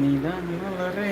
നിതാ വളരെ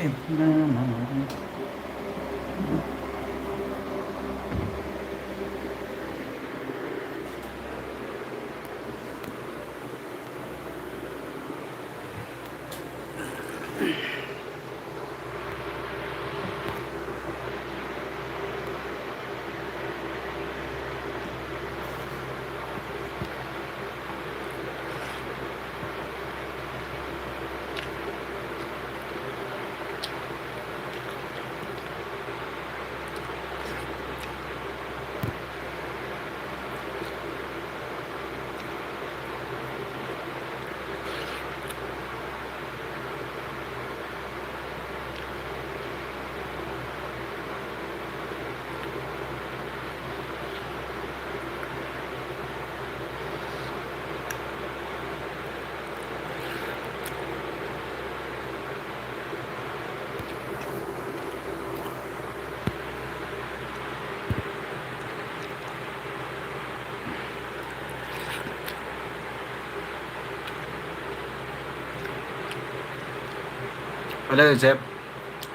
അല്ല ചോദിച്ചാൽ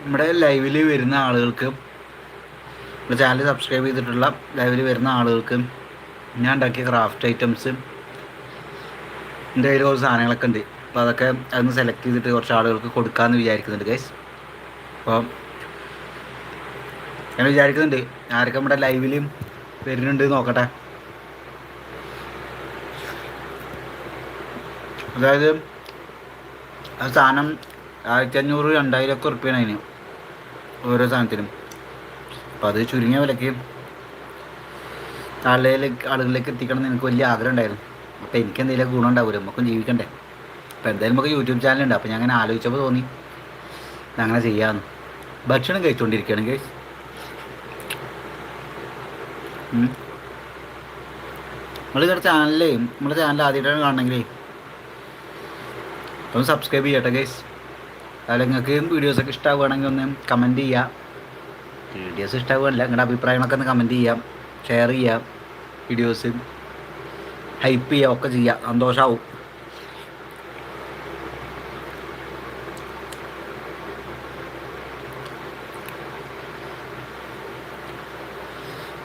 നമ്മുടെ ലൈവിൽ വരുന്ന ആളുകൾക്ക് നമ്മുടെ ചാനൽ സബ്സ്ക്രൈബ് ചെയ്തിട്ടുള്ള ലൈവിൽ വരുന്ന ആളുകൾക്ക് ഞാൻ ഉണ്ടാക്കിയ ക്രാഫ്റ്റ് ഐറ്റംസ് എന്റെ കയ്യിൽ കുറച്ച് സാധനങ്ങളൊക്കെ ഉണ്ട്. അപ്പോൾ അതൊക്കെ അതൊന്ന് സെലക്ട് ചെയ്തിട്ട് കുറച്ച് ആളുകൾക്ക് കൊടുക്കാമെന്ന് വിചാരിക്കുന്നുണ്ട് ഗൈസ് അപ്പോൾ ഞാൻ വിചാരിക്കുന്നുണ്ട് ആരൊക്കെ നമ്മുടെ ലൈവിൽ വരുന്നുണ്ട് നോക്കട്ടെ. അതായത് ആ സാധനം ആയിരത്തി അഞ്ഞൂറ് രണ്ടായിരം ഒക്കെ ഉറപ്പിയാണ് അതിന്. ഓരോ സാധനത്തിനും. അപ്പം അത് ചുരുങ്ങിയ വിലയ്ക്ക് ആളുകളിലേക്ക് ആളുകളിലേക്ക് എത്തിക്കണം എന്ന് എനിക്ക് വലിയ ആഗ്രഹം ഉണ്ടായിരുന്നു. അപ്പം എനിക്ക് എന്തെങ്കിലും ഗുണം ഉണ്ടാവില്ല നമുക്കും ജീവിക്കണ്ടേ. അപ്പം എന്തായാലും നമുക്ക് യൂട്യൂബ് ചാനലുണ്ട് അപ്പം ഞാൻ അങ്ങനെ ആലോചിച്ചപ്പോൾ തോന്നി അങ്ങനെ ചെയ്യാമെന്ന് ഭക്ഷണം കഴിച്ചുകൊണ്ടിരിക്കുകയാണ് കേസ് നമ്മൾ ഇവരുടെ ചാനലിലേ നമ്മുടെ ചാനൽ ആദ്യമായിട്ടാണ് കാണണമെങ്കിലേ ഒന്ന് സബ്സ്ക്രൈബ് ചെയ്യട്ടെ ഗൈസ് അതുപോലെ നിങ്ങൾക്ക് വീഡിയോസൊക്കെ ഇഷ്ടമാവുകയാണെങ്കിൽ ഒന്ന് കമന്റ് ചെയ്യാം. വീഡിയോസ് ഇഷ്ടമാവുകയല്ല നിങ്ങളുടെ അഭിപ്രായങ്ങളൊക്കെ ഒന്ന് കമന്റ് ചെയ്യാം ഷെയർ ചെയ്യാം വീഡിയോസ് ഹൈപ്പ് ചെയ്യുക ഒക്കെ ചെയ്യാം. സന്തോഷമാവും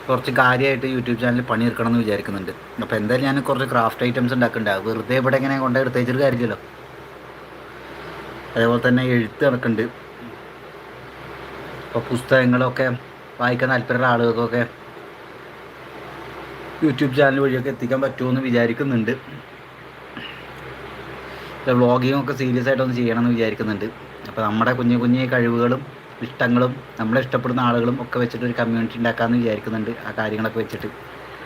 കുറച്ച് കാര്യമായിട്ട് യൂട്യൂബ് ചാനൽ പണിയെടുക്കണം എന്ന് വിചാരിക്കുന്നുണ്ട്. അപ്പോൾ എന്തായാലും ഞാൻ കുറച്ച് ക്രാഫ്റ്റ് ഐറ്റംസ് ഉണ്ടാക്കുന്നുണ്ട്. വെറുതെ ഇവിടെ ഇങ്ങനെ കൊണ്ടുപോയി എടുത്തേച്ചൊരു കാര്യമില്ലല്ലോ. അതേപോലെ തന്നെ എഴുത്ത് നടക്കുന്നുണ്ട് ഇപ്പോൾ പുസ്തകങ്ങളൊക്കെ വായിക്കാൻ താല്പര്യമുള്ള ആളുകൾക്കൊക്കെ യൂട്യൂബ് ചാനൽ വഴിയൊക്കെ എത്തിക്കാൻ പറ്റുമെന്ന് വിചാരിക്കുന്നുണ്ട്. വ്ളോഗിങ് ഒക്കെ സീരിയസ് ആയിട്ടൊന്ന് ചെയ്യണമെന്ന് വിചാരിക്കുന്നുണ്ട്. അപ്പോൾ നമ്മുടെ കുഞ്ഞു കുഞ്ഞു കഴിവുകളും ഇഷ്ടങ്ങളും നമ്മളെ ഇഷ്ടപ്പെടുന്ന ആളുകളും ഒക്കെ വെച്ചിട്ട് ഒരു കമ്മ്യൂണിറ്റി ഉണ്ടാക്കാമെന്ന് വിചാരിക്കുന്നുണ്ട് ആ കാര്യങ്ങളൊക്കെ വെച്ചിട്ട്.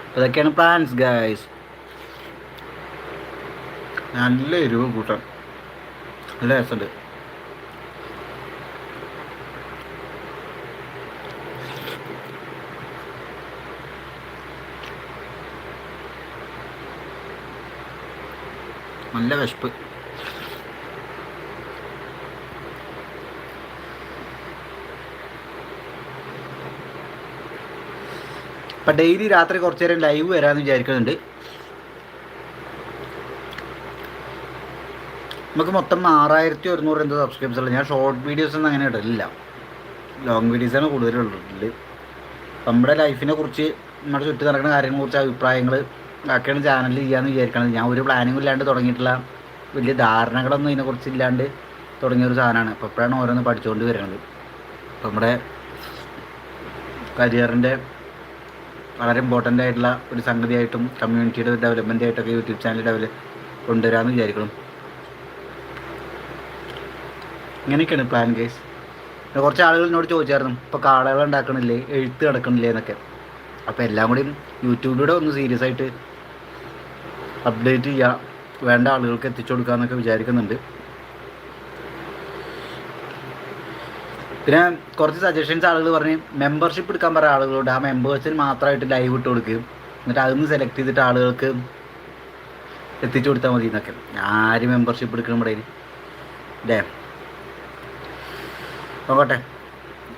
അപ്പോൾ ഇതൊക്കെയാണ് പ്ലാൻസ് ഗൈസ് നല്ല എരിവ് കൂട്ടാം നല്ല രസമുണ്ട്. നല്ല വിശപ്പ്. അപ്പം ഡെയിലി രാത്രി കുറച്ചു നേരം ലൈവ് വരാമെന്ന് വിചാരിക്കുന്നുണ്ട്. നമുക്ക് മൊത്തം ആറായിരത്തി ഒരുന്നൂറ് എന്തോ സബ്സ്ക്രൈബേഴ്സ് ഉള്ളത് ഞാൻ ഷോർട്ട് വീഡിയോസ് ഒന്നും അങ്ങനെ ഇടലില്ല. ലോങ് വീഡിയോസാണ് കൂടുതലുള്ള നമ്മുടെ ലൈഫിനെ കുറിച്ച് നമ്മുടെ ചുറ്റി നടക്കുന്ന കാര്യങ്ങളെ കുറിച്ച് അഭിപ്രായങ്ങൾ ഒക്കെയാണ് ചാനൽ ചെയ്യാമെന്ന് വിചാരിക്കണത്. ഞാൻ ഒരു പ്ലാനിങ്ങും ഇല്ലാണ്ട് തുടങ്ങിയിട്ടുള്ള വലിയ ധാരണകളൊന്നും ഇതിനെക്കുറിച്ച് ഇല്ലാണ്ട് തുടങ്ങിയ ഒരു സാധനമാണ്. അപ്പോൾ എപ്പോഴാണ് ഓരോന്ന് പഠിച്ചുകൊണ്ട് വരുന്നത് നമ്മുടെ കരിയറിന്റെ വളരെ ഇമ്പോർട്ടന്റ് ആയിട്ടുള്ള ഒരു സംഗതിയായിട്ടും കമ്മ്യൂണിറ്റിയുടെ ഡെവലപ്മെന്റ് ആയിട്ടൊക്കെ യൂട്യൂബ് ചാനൽ ഡെവലപ്പ് കൊണ്ടുവരാമെന്ന് വിചാരിക്കണം. ഇങ്ങനെയൊക്കെയാണ് പ്ലാൻ ഗൈസ് കുറച്ച് ആളുകൾ എന്നോട് ചോദിച്ചായിരുന്നു ഇപ്പോൾ കാടകൾ ഉണ്ടാക്കണില്ലേ? എഴുത്ത് നടക്കണില്ലേ? എന്നൊക്കെ. അപ്പോൾ എല്ലാം കൂടി യൂട്യൂബിലൂടെ ഒന്ന് സീരിയസ് ആയിട്ട് അപ്ഡേറ്റ് ചെയ്യാം വേണ്ട ആളുകൾക്ക് എത്തിച്ചു കൊടുക്കാമെന്നൊക്കെ വിചാരിക്കുന്നുണ്ട്. പിന്നെ കുറച്ച് സജഷൻസ് ആളുകൾ പറഞ്ഞ് മെമ്പർഷിപ്പ് എടുക്കാൻ പറയുന്ന ആളുകളോട് ആ മെമ്പേഴ്സിന് മാത്രമായിട്ട് ലൈവ് ഇട്ട് കൊടുക്കും. എന്നിട്ട് അതൊന്ന് സെലക്ട് ചെയ്തിട്ട് ആളുകൾക്ക് എത്തിച്ചു കൊടുത്താൽ മതി എന്നൊക്കെ ആര് മെമ്പർഷിപ്പ് എടുക്കണം ഇവിടെ അല്ലേ നോക്കട്ടെ.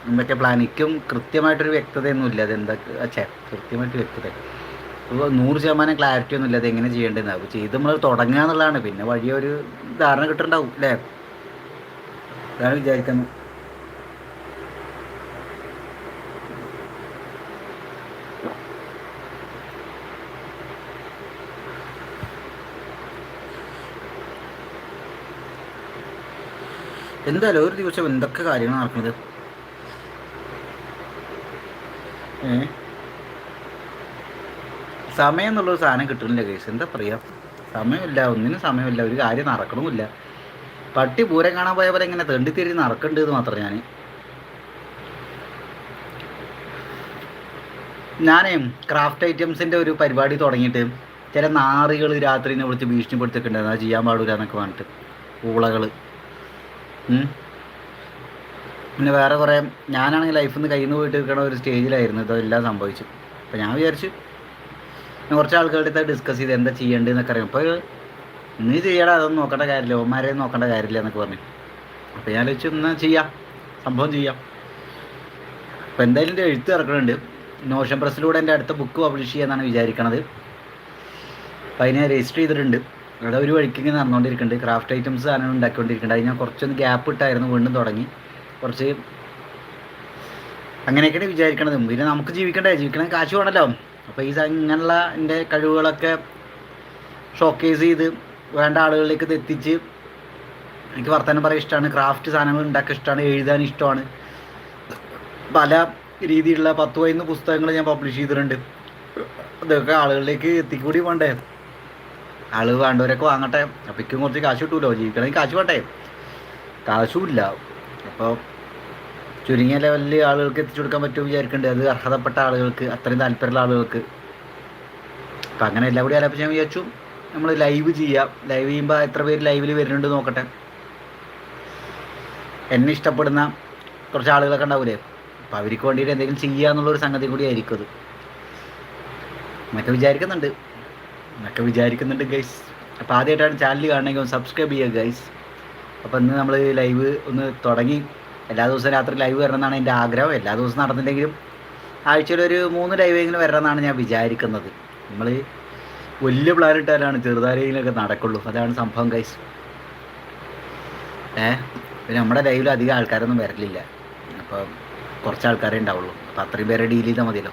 എന്തൊക്കെ പ്ലാൻ എനിക്കും കൃത്യമായിട്ടൊരു വ്യക്തതയൊന്നും ഇല്ല അതെന്തൊക്കെ അച്ഛേ കൃത്യമായിട്ട് വ്യക്തത. അപ്പോൾ നൂറ് ശതമാനം ക്ലാരിറ്റി ഒന്നും ഇല്ല അത് എങ്ങനെ ചെയ്യേണ്ടതെന്ന്. അപ്പോൾ ചെയ്ത് നമ്മൾ തുടങ്ങുക എന്നുള്ളതാണ്. പിന്നെ വഴിയൊരു ധാരണ കിട്ടുന്നുണ്ടാവും അല്ലേ? അതാണ് വിചാരിക്കുന്നത്. എന്തായാലും ഒരു ദിവസം എന്തൊക്കെ കാര്യങ്ങൾ നടക്കുന്നത്? സമയം എന്നുള്ളൊരു സാധനം കിട്ടുന്നില്ല കേസ് എന്താ പറയുക സമയമില്ല. ഒന്നിനും സമയമില്ല. ഒരു കാര്യം നടക്കണമില്ല പട്ടി പൂരം കാണാൻ പോയ പോലെ ഇങ്ങനെ തെണ്ടിത്തിരി തിരി എന്ന് മാത്രം ഞാൻ ഞാനേ ക്രാഫ്റ്റ് ഐറ്റംസിന്റെ ഒരു പരിപാടി തുടങ്ങിയിട്ട് ചില നാറികൾ രാത്രി വിളിച്ച് അത് ചെയ്യാൻ പാടില്ല എന്നൊക്കെ പറഞ്ഞിട്ട്. ഊളകൾ പിന്നെ വേറെ കുറേ ഞാനാണെങ്കിൽ ലൈഫിൽ നിന്ന് കയ്യിൽ നിന്ന് പോയിട്ട് നിൽക്കണ ഒരു സ്റ്റേജിലായിരുന്നു ഇതെല്ലാം സംഭവിച്ചു അപ്പോൾ ഞാൻ വിചാരിച്ചു ഞാൻ കുറച്ച് ആൾക്കാരുടെ അടുത്ത് ഡിസ്കസ് ചെയ്ത് എന്താ ചെയ്യേണ്ടതെന്നൊക്കെ അറിയാം. അപ്പോൾ നീ ചെയ്യടാ അതൊന്നും നോക്കേണ്ട കാര്യമില്ല ഓമാരെ നോക്കേണ്ട കാര്യമില്ല എന്നൊക്കെ പറഞ്ഞു. അപ്പോൾ ഞാൻ വെച്ചു എന്നാൽ ചെയ്യാം സംഭവം ചെയ്യാം. അപ്പോൾ എന്തായാലും എന്റെ എഴുത്ത് ഇറക്കുന്നുണ്ട് നോഷൻ പ്രസ്സിലൂടെ എന്റെ അടുത്ത ബുക്ക് പബ്ലിഷ് ചെയ്യാന്നാണ് വിചാരിക്കണത്. അപ്പോൾ അതിനെ രജിസ്റ്റർ ചെയ്തിട്ടുണ്ട്. അവിടെ ഒരു വഴിക്ക് ഇങ്ങനെ നടന്നുകൊണ്ടിരിക്കുന്നുണ്ട് ക്രാഫ്റ്റ് ഐറ്റംസ് സാധനം ഉണ്ടാക്കിക്കൊണ്ടിരിക്കുന്നുണ്ട് അത് ഞാൻ കുറച്ചൊന്ന് ഗ്യാപ്പ് ഇട്ടായിരുന്നു വീണ്ടും തുടങ്ങി. കുറച്ച് അങ്ങനെയൊക്കെയാണ് വിചാരിക്കണത്. പിന്നെ നമുക്ക് ജീവിക്കണ്ടേ? ജീവിക്കണം. കാശ് വേണമല്ലോ അപ്പോൾ ഈ ഇങ്ങനെയുള്ള എന്റെ കഴിവുകളൊക്കെ ഷോക്കേസ് ചെയ്ത് വേണ്ട ആളുകളിലേക്ക് ഇത് എത്തിച്ച് എനിക്ക് വർത്തമാനം പറയാൻ ഇഷ്ടമാണ് ക്രാഫ്റ്റ് സാധനങ്ങൾ ഉണ്ടാക്കാൻ ഇഷ്ടമാണ് എഴുതാൻ ഇഷ്ടമാണ് പല രീതിയിലുള്ള പത്ത് പതിനൊന്ന് പുസ്തകങ്ങൾ ഞാൻ പബ്ലിഷ് ചെയ്തിട്ടുണ്ട്. അതൊക്കെ ആളുകളിലേക്ക് എത്തിക്കൂടി വേണ്ടേ? ആൾ വേണ്ടവരൊക്കെ വാങ്ങട്ടെ. അപ്പിക്കും കുറച്ച് കാശ് കിട്ടൂലോ? ജീവിക്കണമെങ്കിൽ കാശ് വേണ്ടേ? കാശുമില്ല. അപ്പോൾ ചുരുങ്ങിയ ലെവലിൽ ആളുകൾക്ക് എത്തിച്ചു കൊടുക്കാൻ പറ്റും വിചാരിക്കുന്നുണ്ട് അത് അർഹതപ്പെട്ട ആളുകൾക്ക് അത്രയും താല്പര്യമുള്ള ആളുകൾക്ക്. അപ്പം അങ്ങനെ എല്ലാം കൂടി ആലപ്പോൾ ഞാൻ വിചാരിച്ചു നമ്മൾ ലൈവ് ചെയ്യാം. ലൈവ് ചെയ്യുമ്പോൾ എത്ര പേര് ലൈവിൽ വരുന്നുണ്ട് നോക്കട്ടെ. എന്നെ ഇഷ്ടപ്പെടുന്ന കുറച്ച് ആളുകളൊക്കെ ഉണ്ടാവില്ലേ അപ്പം അവർക്ക് വേണ്ടിയിട്ട് എന്തെങ്കിലും ചെയ്യുക എന്നുള്ളൊരു സംഗതി കൂടി ആയിരിക്കും അത്. എന്നൊക്കെ വിചാരിക്കുന്നുണ്ട്. എന്നൊക്കെ വിചാരിക്കുന്നുണ്ട് ഗൈസ് അപ്പോൾ ആദ്യമായിട്ടാണ് ചാനൽ കാണണമെങ്കിൽ ഒന്ന് സബ്സ്ക്രൈബ് ചെയ്യുക ഗൈസ് അപ്പോൾ ഇന്ന് നമ്മൾ ലൈവ് ഒന്ന് തുടങ്ങി. എല്ലാ ദിവസവും രാത്രി ലൈവ് വരണമെന്നാണ് എന്റെ ആഗ്രഹം. എല്ലാ ദിവസവും നടന്നില്ലെങ്കിലും ആഴ്ചയിൽ ഒരു മൂന്ന് ലൈവെങ്കിലും വരണമെന്നാണ് ഞാൻ വിചാരിക്കുന്നത്. നമ്മൾ വലിയ പ്ലാൻ ഇട്ടാലാണ് ചെറുതാരെങ്കിലൊക്കെ നടക്കുള്ളൂ. അതാണ് സംഭവം ഗൈസ് ഏ? പിന്നെ നമ്മുടെ ലൈവിൽ അധികം ആൾക്കാരൊന്നും വരലില്ല. അപ്പം കുറച്ച് ആൾക്കാരേ ഉണ്ടാവുള്ളൂ. അപ്പോൾ അത്രയും പേരെ ഡീൽ ചെയ്താൽ മതിയല്ലോ.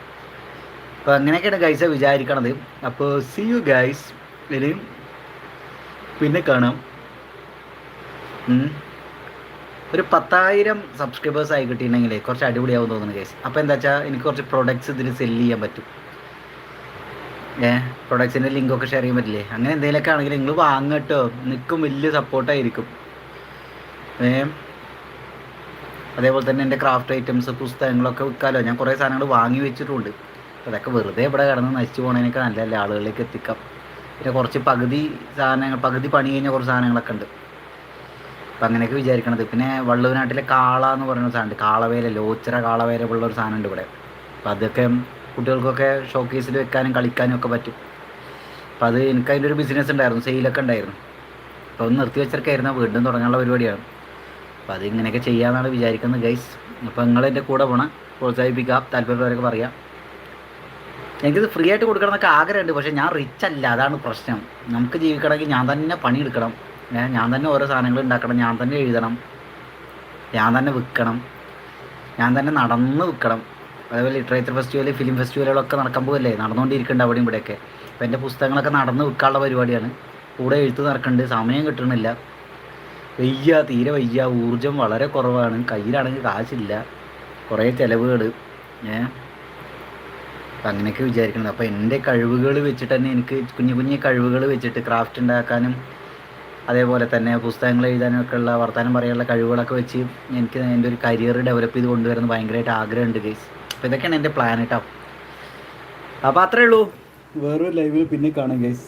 അപ്പോൾ അങ്ങനെയൊക്കെയാണ് ഗൈസ് വിചാരിക്കണത്. അപ്പോൾ സി യു ഗൈസ് ഇനിയും പിന്നെ കാണാം. ഒരു പത്തായിരം സബ്സ്ക്രൈബേഴ്സ് ആയി കിട്ടിയിട്ടുണ്ടെങ്കിൽ കുറച്ച് അടിപൊളിയാവും തോന്നുന്നു ഗൈസ് അപ്പോൾ എന്താ വെച്ചാൽ എനിക്ക് കുറച്ച് പ്രൊഡക്ട്സ് ഇതിൽ സെല്ല് ചെയ്യാൻ പറ്റും. ഏ പ്രൊഡക്ട്സിന്റെ ലിങ്കൊക്കെ ഷെയർ ചെയ്യാൻ പറ്റില്ലേ? അങ്ങനെ എന്തെങ്കിലുമൊക്കെ ആണെങ്കിൽ നിങ്ങൾ വാങ്ങട്ടോ നിൽക്കും വലിയ സപ്പോർട്ടായിരിക്കും ഏ അതേപോലെ തന്നെ എന്റെ ക്രാഫ്റ്റ് ഐറ്റംസ് പുസ്തകങ്ങളൊക്കെ വിൽക്കാമല്ലോ ഞാൻ കുറേ സാധനങ്ങൾ വാങ്ങി വെച്ചിട്ടുണ്ട്. അതൊക്കെ വെറുതെ ഇവിടെ കിടന്ന് നശിച്ചു പോണതിനൊക്കെ നല്ലതല്ലേ? ആളുകളിലേക്ക് എത്തിക്കാം. പിന്നെ കുറച്ച് പകുതി സാധനങ്ങൾ പകുതി പണി കഴിഞ്ഞ കുറച്ച് സാധനങ്ങളൊക്കെ ഉണ്ട്. അപ്പം അങ്ങനെയൊക്കെ വിചാരിക്കണത്. പിന്നെ വള്ളുവനാട്ടിലെ കാള എന്ന് പറയുന്ന സാധനമുണ്ട്. കാളവേല ലോച്ചറ കാളവേല ഉള്ള ഒരു സാധനമുണ്ട് ഇവിടെ. അപ്പം അതൊക്കെ കുട്ടികൾക്കൊക്കെ ഷോക്കേസിൽ വെക്കാനും കളിക്കാനും ഒക്കെ പറ്റും. അപ്പം അത് എനിക്ക് അതിന്റെ ഒരു ബിസിനസ് ഉണ്ടായിരുന്നു. സെയിലൊക്കെ ഉണ്ടായിരുന്നു. അപ്പോൾ ഒന്ന് നിർത്തി വെച്ചിരിക്കായിരുന്നു വീണ്ടും തുടങ്ങാനുള്ള പരിപാടിയാണ്. അപ്പോൾ അത് ഇങ്ങനെയൊക്കെ ചെയ്യാമെന്നാണ് വിചാരിക്കുന്നത് ഗൈസ് അപ്പോൾ നിങ്ങൾ എന്റെ കൂടെ പോകണം പ്രോത്സാഹിപ്പിക്കാം. താല്പര്യമുള്ളവരൊക്കെ പറയാം. എനിക്കിത് ഫ്രീ ആയിട്ട് കൊടുക്കണം എന്നൊക്കെ ആഗ്രഹമുണ്ട് പക്ഷേ ഞാൻ റിച്ച് അല്ല അതാണ് പ്രശ്നം. നമുക്ക് ജീവിക്കണമെങ്കിൽ ഞാൻ തന്നെ പണിയെടുക്കണം. ഞാൻ തന്നെ ഓരോ സാധനങ്ങൾ ഉണ്ടാക്കണം ഞാൻ തന്നെ എഴുതണം ഞാൻ തന്നെ വിൽക്കണം ഞാൻ തന്നെ നടന്ന് വിൽക്കണം അതേപോലെ ലിറ്ററേച്ചർ ഫെസ്റ്റിവൽ ഫിലിം ഫെസ്റ്റിവലുകളൊക്കെ നടക്കാൻ പോകല്ലേ നടന്നുകൊണ്ടിരിക്കുന്നുണ്ട് അവിടെയും ഇവിടെയൊക്കെ. അപ്പോൾ എന്റെ പുസ്തകങ്ങളൊക്കെ നടന്ന് വിൽക്കാനുള്ള പരിപാടിയാണ്. കൂടെ എഴുത്ത് നടക്കുന്നുണ്ട് സമയം കിട്ടണില്ല. വയ്യ തീരെ വയ്യ ഊർജം വളരെ കുറവാണ്. കയ്യിലാണെങ്കിൽ കാശില്ല. കുറേ ചിലവുകൾ ഏ അപ്പം അങ്ങനെയൊക്കെ വിചാരിക്കുന്നത് അപ്പോൾ എന്റെ കഴിവുകൾ വെച്ചിട്ട് തന്നെ എനിക്ക് കുഞ്ഞു കുഞ്ഞു കഴിവുകൾ വെച്ചിട്ട് ക്രാഫ്റ്റ് ഉണ്ടാക്കാനും അതേപോലെ തന്നെ പുസ്തകങ്ങൾ എഴുതാനും ഒക്കെ ഉള്ള വർത്തമാനം പറയാനുള്ള കഴിവുകളൊക്കെ വെച്ച് എനിക്ക് എന്റെ ഒരു കരിയർ ഡെവലപ്പ് ചെയ്ത് കൊണ്ടുവരുന്ന ഭയങ്കരമായിട്ട് ആഗ്രഹമുണ്ട് ഗൈസ് അപ്പോൾ ഇതൊക്കെയാണ് എന്റെ പ്ലാൻ കേട്ടോ അപ്പോൾ അത്രേ ഉള്ളൂ. വേറൊരു ലൈവിൽ പിന്നെ കാണാം ഗൈസ്